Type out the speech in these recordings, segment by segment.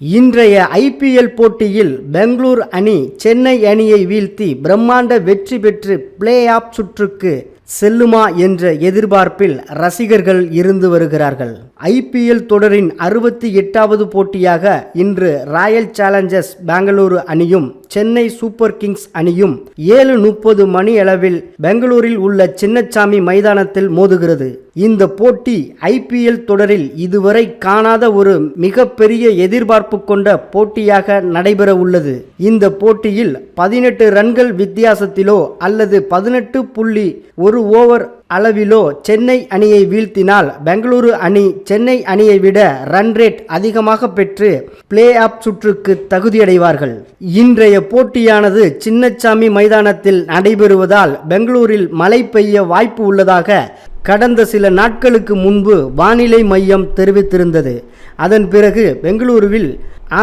இன்றைய ஐபிஎல் போட்டியில் பெங்களூர் அணி சென்னை அணியை வீழ்த்தி பிரம்மாண்ட வெற்றி பெற்று பிளே ஆஃப் சுற்றுக்கு செல்லுமா என்ற எதிர்பார்ப்பில் ரசிகர்கள் இருந்து வருகிறார்கள். ஐபிஎல் தொடரின் அறுபத்தி எட்டாவது போட்டியாக இன்று ராயல் சேலஞ்சர்ஸ் பெங்களூரு அணியும் சென்னை சூப்பர் கிங்ஸ் அணியும் ஏழு முப்பது மணி அளவில் பெங்களூரில் உள்ள சின்னச்சாமி மைதானத்தில் மோதுகிறது. இந்த போட்டி ஐபிஎல் தொடரில் இதுவரை காணாத ஒரு மிகப்பெரிய எதிர்பார்ப்பு கொண்ட போட்டியாக நடைபெற உள்ளது. இந்த போட்டியில் பதினெட்டு ரன்கள் வித்தியாசத்திலோ அல்லது பதினெட்டு புள்ளி ஒரு ஓவர் அளவிலோ சென்னை அணியை வீழ்த்தினால் பெங்களூரு அணி சென்னை அணியை விட ரன் ரேட் அதிகமாக பெற்று பிளே ஆஃப் சுற்றுக்கு தகுதியடைவார்கள். இன்றைய போட்டியானது சின்னச்சாமி மைதானத்தில் நடைபெறுவதால் பெங்களூரில் மழை பெய்ய வாய்ப்பு உள்ளதாக கடந்த சில நாட்களுக்கு முன்பு வானிலை மையம் தெரிவித்திருந்தது. அதன் பிறகு பெங்களூருவில்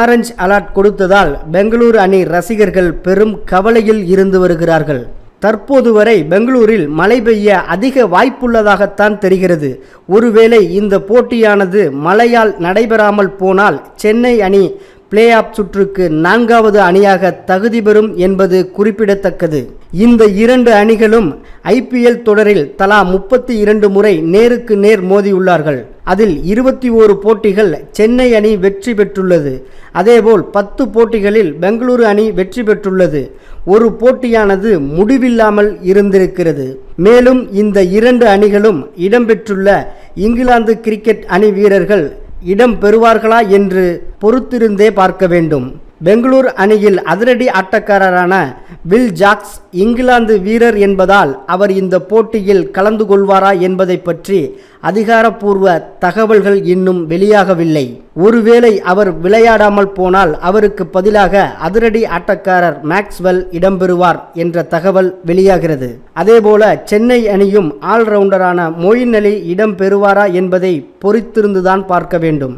ஆரஞ்ச் அலர்ட் கொடுத்ததால் பெங்களூரு அணி ரசிகர்கள் பெரும் கவலையில் இருந்து வருகிறார்கள். தற்போது வரை பெங்களூரில் மழை பெய்ய அதிக வாய்ப்புள்ளதாகத்தான் தெரிகிறது. ஒருவேளை இந்த போட்டியானது மழையால் நடைபெறாமல் போனால் சென்னை அணி பிளே ஆஃப் சுற்றுக்கு நான்காவது அணியாக தகுதி பெறும் என்பது குறிப்பிடத்தக்கது. இந்த இரண்டு அணிகளும் ஐபிஎல் தொடரில் தலா முப்பத்தி இரண்டு முறை நேருக்கு நேர் மோதியுள்ளார்கள். அதில் இருபத்தி ஓரு போட்டிகள் சென்னை அணி வெற்றி பெற்றுள்ளது. அதேபோல் பத்து போட்டிகளில் பெங்களூரு அணி வெற்றி பெற்றுள்ளது. ஒரு போட்டியானது முடிவில்லாமல் இருந்திருக்கிறது. மேலும் இந்த இரண்டு அணிகளும் இடம்பெற்றுள்ள இங்கிலாந்து கிரிக்கெட் அணி வீரர்கள் இடம் பெறுவார்களா என்று பொறுத்திருந்தே பார்க்க வேண்டும். பெங்களூர் அணியில் அதிரடி ஆட்டக்காரரான வில் ஜாக்ஸ் இங்கிலாந்து வீரர் என்பதால் அவர் இந்த போட்டியில் கலந்து கொள்வாரா என்பதை பற்றி அதிகாரப்பூர்வ தகவல்கள் இன்னும் வெளியாகவில்லை. ஒருவேளை அவர் விளையாடாமல் போனால் அவருக்கு பதிலாக அதிரடி ஆட்டக்காரர் மேக்ஸ்வெல் இடம்பெறுவார் என்ற தகவல் வெளியாகிறது. அதேபோல சென்னை அணியும் ஆல்ரவுண்டரான மொயின் அலி இடம்பெறுவாரா என்பதை பொறுத்திருந்துதான் பார்க்க வேண்டும்.